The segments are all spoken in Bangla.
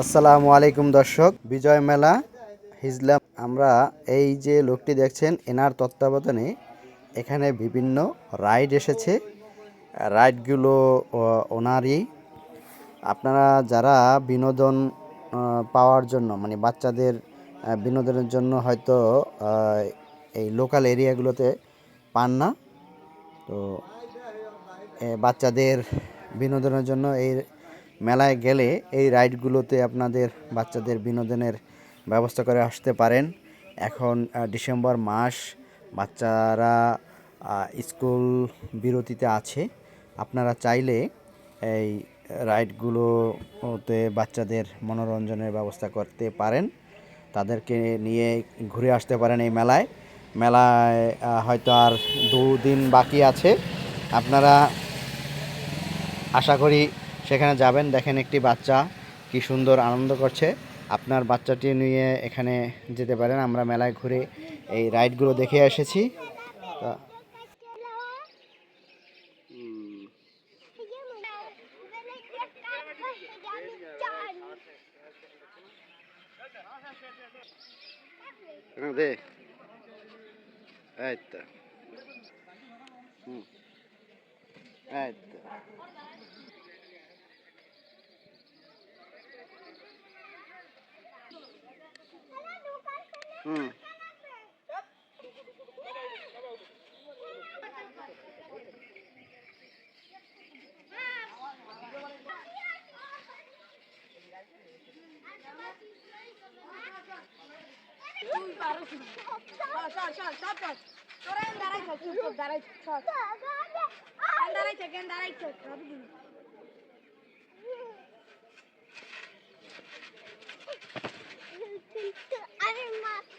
আসসালামু আলাইকুম দর্শক, বিজয় মেলা হিজলাম আমরা এই যে লোকটি দেখছেন, এনার তত্ত্বাবধানে এখানে বিভিন্ন রাইড এসেছে। রাইডগুলো ওনারই। আপনারা যারা বিনোদন পাওয়ার জন্য মানে বাচ্চাদের বিনোদনের জন্য হয়তো এই লোকাল এরিয়াগুলোতে পান না। তো বাচ্চাদের বিনোদনের জন্য এই মেলায় গেলে এই রাইডগুলোতে আপনাদের বাচ্চাদের বিনোদনের ব্যবস্থা করে আসতে পারেন। এখন ডিসেম্বর মাস, বাচ্চারা স্কুল বিরতিতে আছে। আপনারা চাইলে এই রাইডগুলোতে বাচ্চাদের মনোরঞ্জনের ব্যবস্থা করতে পারেন। তাদেরকে নিয়ে ঘুরে আসতে পারেন এই মেলায়। মেলায় হয়তো আর দুদিন বাকি আছে। আপনারা আশা করি সেখানে যাবেন, দেখেন একটি বাচ্চা কি সুন্দর আনন্দ করছে। আপনার বাচ্চাটি নিয়ে এখানে যেতে পারেন, আমরা মেলায় ঘুরে এই রাইডগুলো দেখে এসেছি। দে। এই তো। হুম। এই তো হুম আরে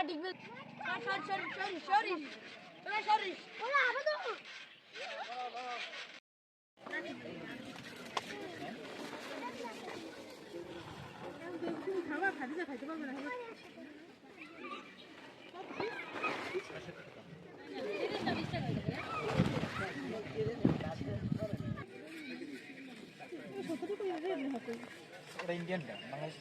মা Sadik bil. Sorry, sorry, sorry, sorry. Sorry, sorry. ওরা আরো তো ওটা ইন্ডিয়ানটা বাংলাদেশ